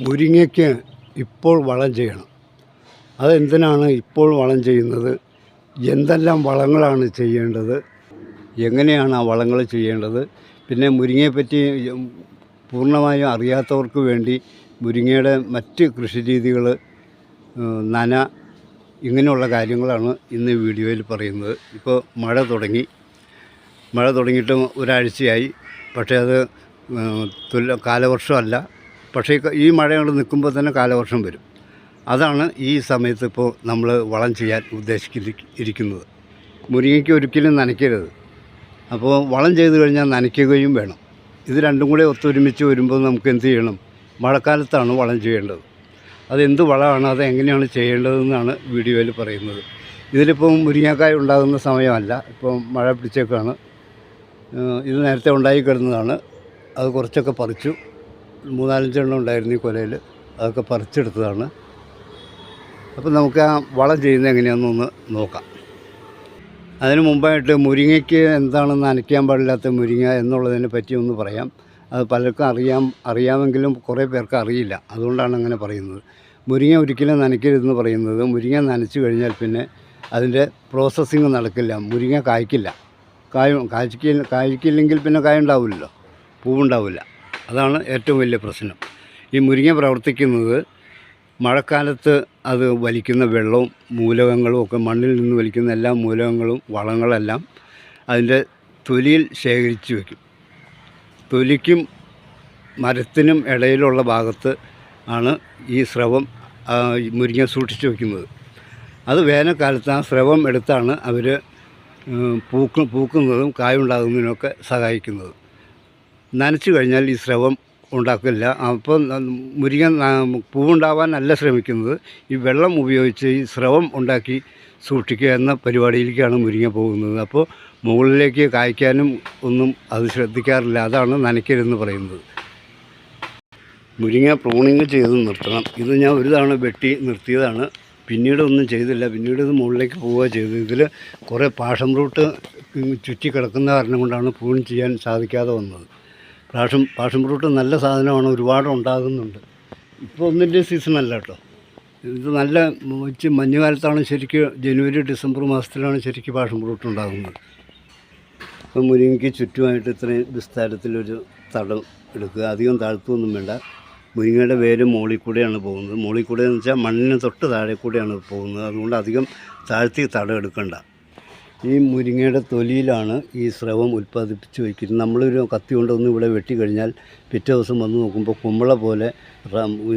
മുരിങ്ങയ്ക്ക് ഇപ്പോൾ വളം ചെയ്യണം. അതെന്തിനാണ് ഇപ്പോൾ വളം ചെയ്യുന്നത്? എന്തെല്ലാം വളങ്ങളാണ് ചെയ്യേണ്ടത്? എങ്ങനെയാണ് ആ വളങ്ങൾ ചെയ്യേണ്ടത്? പിന്നെ മുരിങ്ങയെപ്പറ്റി പൂർണമായും അറിയാത്തവർക്ക് വേണ്ടി മുരിങ്ങയുടെ മറ്റ് കൃഷി രീതികൾ നന ഇങ്ങനെയുള്ള കാര്യങ്ങളാണ് ഇന്ന് വീഡിയോയിൽ പറയുന്നത്. ഇപ്പോൾ മഴ തുടങ്ങി. മഴ തുടങ്ങിയിട്ട് ഒരാഴ്ചയായി. പക്ഷേ അത് ഏഹ്, തുല കാലവർഷമല്ല. പക്ഷേ ഈ മഴ നിൽക്കുമ്പോൾ തന്നെ കാലവർഷം വരും. അതാണ് ഈ സമയത്ത് ഇപ്പോൾ നമ്മൾ വളം ചെയ്യാൻ ഉദ്ദേശിക്കുന്ന ഇരിക്കുന്നത്. മുരിങ്ങയ്ക്ക് ഒരിക്കലും നനയ്ക്കരുത്. അപ്പോൾ വളം ചെയ്ത് കഴിഞ്ഞാൽ നനയ്ക്കുകയും വേണം. ഇത് രണ്ടും കൂടെ ഒത്തൊരുമിച്ച് വരുമ്പോൾ നമുക്ക് എന്ത് ചെയ്യണം? മഴക്കാലത്താണ് വളം ചെയ്യേണ്ടത്. അതെന്ത് വളമാണ്? അത് എങ്ങനെയാണ് ചെയ്യേണ്ടതെന്നാണ് വീഡിയോയിൽ പറയുന്നത്. ഇതിലിപ്പം മുരിങ്ങക്കായ ഉണ്ടാകുന്ന സമയമല്ല. ഇപ്പം മഴ പിടിച്ചേക്കാണ്. ഇത് നേരത്തെ ഉണ്ടായി കിടന്നതാണ്. അത് കുറച്ചൊക്കെ പറിച്ചു. മൂന്നാലഞ്ചെണ്ണം ഉണ്ടായിരുന്നു ഈ കൊലയിൽ. അതൊക്കെ പറിച്ചെടുത്തതാണ്. അപ്പം നമുക്ക് ആ വളം ചെയ്യുന്നത് എങ്ങനെയാണെന്നൊന്ന് നോക്കാം. അതിന് മുമ്പായിട്ട് മുരിങ്ങയ്ക്ക് എന്താണെന്ന് നനയ്ക്കാൻ പാടില്ലാത്ത മുരിങ്ങ എന്നുള്ളതിനെ പറ്റി ഒന്ന് പറയാം. അത് പലർക്കും അറിയാം അറിയാമെങ്കിലും കുറേ പേർക്ക് അറിയില്ല. അതുകൊണ്ടാണ് അങ്ങനെ പറയുന്നത്. മുരിങ്ങ ഒരിക്കലും നനയ്ക്കരുതെന്ന് പറയുന്നത്. മുരിങ്ങ നനച്ചു കഴിഞ്ഞാൽ പിന്നെ അതിന്റെ പ്രോസസ്സിങ് നടക്കില്ല. മുരിങ്ങ കായ്ക്കില്ല. കായ കായ്ക്കില്ല കായ്ക്കില്ലെങ്കിൽ പിന്നെ കായ ഉണ്ടാവില്ലല്ലോ പൂവുണ്ടാവില്ല. അതാണ് ഏറ്റവും വലിയ പ്രശ്നം. ഈ മുരിങ്ങ പ്രവർത്തിക്കുന്നത് മഴക്കാലത്ത് അത് വലിക്കുന്ന വെള്ളവും മൂലകങ്ങളും ഒക്കെ മണ്ണിൽ നിന്ന് വലിക്കുന്ന എല്ലാ മൂലകങ്ങളും വളങ്ങളെല്ലാം അതിന്റെ തൊലിയിൽ ശേഖരിച്ച് വയ്ക്കും തൊലിക്കും മരത്തിനും ഇടയിലുള്ള ഭാഗത്ത് ആണ് ഈ സ്രവം മുരിങ്ങ സൂക്ഷിച്ച് വയ്ക്കുന്നത് അത് വേനൽക്കാലത്ത് ആ സ്രവം എടുത്താണ് അവർ പൂക്ക് പൂക്കുന്നതും കായുണ്ടാകുന്നതിനൊക്കെ സഹായിക്കുന്നത്. നനച്ചു കഴിഞ്ഞാൽ ഈ സ്രവം ഉണ്ടാക്കില്ല. അപ്പോൾ മുരിങ്ങ പൂവുണ്ടാവാനല്ല ശ്രമിക്കുന്നത്. ഈ വെള്ളം ഉപയോഗിച്ച് ഈ സ്രവം ഉണ്ടാക്കി സൂക്ഷിക്കുക എന്ന പരിപാടിയിലേക്കാണ് മുരിങ്ങ പോകുന്നത്. അപ്പോൾ മുകളിലേക്ക് കായ്ക്കാനും ഒന്നും അത് ശ്രദ്ധിക്കാറില്ല. അതാണ് നനയ്ക്കരുതെന്ന് പറയുന്നത്. മുരിങ്ങ പ്രൂണിങ് ചെയ്ത് നിർത്തണം. ഇത് ഞാൻ ഒരു തവണ വെട്ടി നിർത്തിയതാണ്. പിന്നീട് ഒന്നും ചെയ്തില്ല. പിന്നീട് ഇത് മുകളിലേക്ക് പോവുക ചെയ്തു ഇതിൽ കുറേ പാഷം റൂട്ട് ചുറ്റി കിടക്കുന്ന കാരണം കൊണ്ടാണ് പ്രൂൺ ചെയ്യാൻ സാധിക്കാതെ വന്നത്. പാഷം പാഷം ഫ്രൂട്ട് നല്ല സാധനമാണ് ഒരുപാട് ഉണ്ടാകുന്നുണ്ട്. ഇപ്പോൾ ഒന്നിന്റെ സീസണല്ല കേട്ടോ. ഇത് നല്ല ഉച്ച മഞ്ഞുകാലത്താണ് ശരിക്കും ജനുവരി ഡിസംബർ മാസത്തിലാണ് ശരിക്കും പാഷൻ ഫ്രൂട്ട് ഉണ്ടാകുന്നത്. അപ്പം മുരിങ്ങയ്ക്ക് ചുറ്റുമായിട്ട് ഇത്രയും വിസ്താരത്തിലൊരു തടം എടുക്കുക അധികം താഴ്ത്തൊന്നും വേണ്ട. മുരിങ്ങയുടെ വേര് മുകളിൽ കൂടെയാണ് പോകുന്നത്. മുകളിൽ കൂടെ എന്ന് വെച്ചാൽ മണ്ണിന് തൊട്ട് താഴെ കൂടെയാണ് പോകുന്നത്. അതുകൊണ്ട് അധികം താഴ്ത്തി തടം എടുക്കണ്ട. ഈ മുരിങ്ങയുടെ തൊലിയിലാണ് ഈ സ്രവം ഉൽപ്പാദിപ്പിച്ച് വയ്ക്കുന്നത്. നമ്മളൊരു കത്തി കൊണ്ടൊന്ന് ഇവിടെ വെട്ടിക്കഴിഞ്ഞാൽ പിറ്റേ ദിവസം വന്ന് നോക്കുമ്പോൾ കുമ്പള പോലെ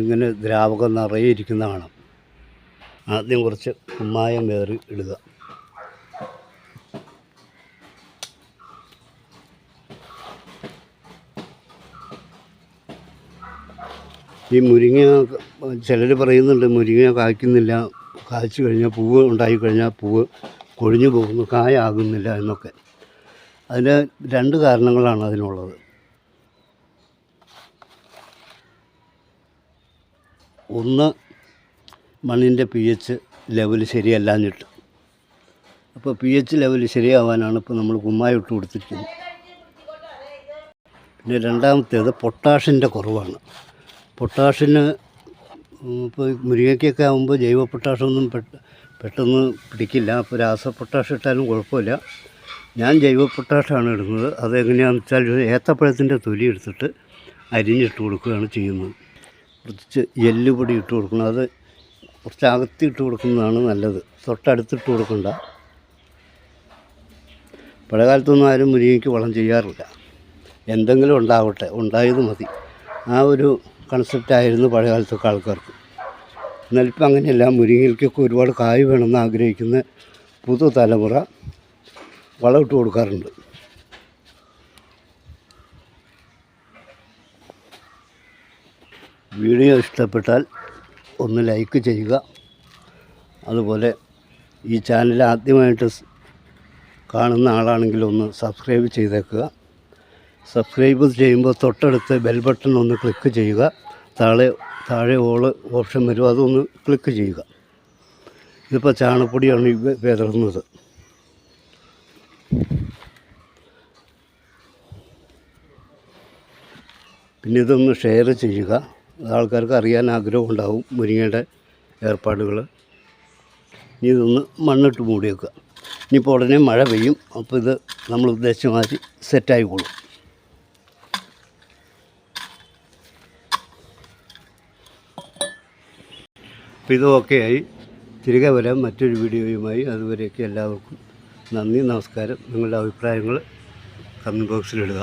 ഇങ്ങനെ ദ്രാവകം നിറയെ ഇരിക്കുന്ന കാണാം. ആദ്യം കുറച്ച് കുമ്മായം വേറി ഇടുക. ഈ മുരിങ്ങ ചിലർ പറയുന്നുണ്ട് മുരിങ്ങ കായ്ക്കുന്നില്ല. കായ്ച്ചു കഴിഞ്ഞാൽ പൂവ് ഉണ്ടായിക്കഴിഞ്ഞാൽ പൂവ് കൊഴിഞ്ഞു പോകുന്നു കായാകുന്നില്ല എന്നൊക്കെ. അതിന് രണ്ട് കാരണങ്ങളാണ് അതിനുള്ളത്. ഒന്ന് മണ്ണിന്റെ പി എച്ച് ലെവൽ ശരിയല്ലാഞ്ഞിട്ട്. അപ്പോൾ പി എച്ച് ലെവൽ ശരിയാവാനാണ് ഇപ്പോൾ നമ്മൾ കുമ്മായി ഇട്ട് കൊടുത്തിരിക്കുന്നത്. പിന്നെ രണ്ടാമത്തേത് പൊട്ടാഷിന്റെ കുറവാണ്. പൊട്ടാഷിന് ഇപ്പോൾ മുരിങ്ങയ്ക്കൊക്കെ ആകുമ്പോൾ ജൈവ പൊട്ടാഷൊന്നും പെട്ട- പെട്ടെന്ന് പിടിക്കില്ല. അപ്പോൾ രാസ പൊട്ടാഷ് ഇട്ടാലും കുഴപ്പമില്ല. ഞാൻ ജൈവ പൊട്ടാഷാണ് ഇടുന്നത്. അതെങ്ങനെയാണെന്ന് വെച്ചാൽ ഒരു ഏത്തപ്പഴത്തിന്റെ തൊലി എടുത്തിട്ട് അരിഞ്ഞിട്ട് കൊടുക്കുകയാണ് ചെയ്യുന്നത്. കുറച്ച് എല്ലുപൊടി ഇട്ട് കൊടുക്കണം. അത് കുറച്ച് അകത്തി ഇട്ട് കൊടുക്കുന്നതാണ് നല്ലത്. തൊട്ടടുത്തിട്ട് കൊടുക്കണ്ട. പഴയകാലത്തൊന്നും ആരും മുരിങ്ങയ്ക്ക് വളം ചെയ്യാറില്ല. എന്തെങ്കിലും ഉണ്ടാവട്ടെ. ഉണ്ടായത് മതി. ആ ഒരു കൺസെപ്റ്റായിരുന്നു പഴയകാലത്തൊക്കെ ആൾക്കാർക്ക്. എന്നാൽ ഇപ്പം അങ്ങനെയല്ല മുരിങ്ങയിലേക്കൊക്കെ ഒരുപാട് കായ് വേണമെന്ന് ആഗ്രഹിക്കുന്ന പുതു തലമുറ വളമിട്ട് കൊടുക്കാറുണ്ട്. വീഡിയോ ഇഷ്ടപ്പെട്ടാൽ ഒന്ന് ലൈക്ക് ചെയ്യുക. അതുപോലെ ഈ ചാനൽ ആദ്യമായിട്ട് കാണുന്ന ആളാണെങ്കിൽ ഒന്ന് സബ്സ്ക്രൈബ് ചെയ്തേക്കുക. സബ്സ്ക്രൈബ് ചെയ്യുമ്പോൾ തൊട്ടടുത്ത് ബെൽ ബട്ടൺ ഒന്ന് ക്ലിക്ക് ചെയ്യുക. താഴെ താഴെ ഓൾ ഓപ്ഷൻ വരും. അതൊന്ന് ക്ലിക്ക് ചെയ്യുക. ഇതിപ്പോൾ വെ- വിതറുന്നത്. പിന്നെ ഇതൊന്ന് ഷെയർ ചെയ്യുക. ആൾക്കാർക്ക് അറിയാൻ ആഗ്രഹം ഉണ്ടാവും മുരിങ്ങയുടെ ഏർപ്പാടുകൾ ഇനി ഇതൊന്ന് മണ്ണിട്ട് മൂടി വെക്കുക ഇനിയിപ്പോൾ ഉടനെ മഴ പെയ്യും. അപ്പോൾ ഇത് നമ്മൾ ഉദ്ദേശിച്ച മാതിരി സെറ്റായിക്കോളും അപ്പോൾ ഇതൊക്കെയായി തിരികെ വരാം. മറ്റൊരു വീഡിയോയുമായി അതുവരെയൊക്കെ എല്ലാവർക്കും നന്ദി നമസ്കാരം. നിങ്ങളുടെ അഭിപ്രായങ്ങൾ കമന്റ് ബോക്സിലിടുക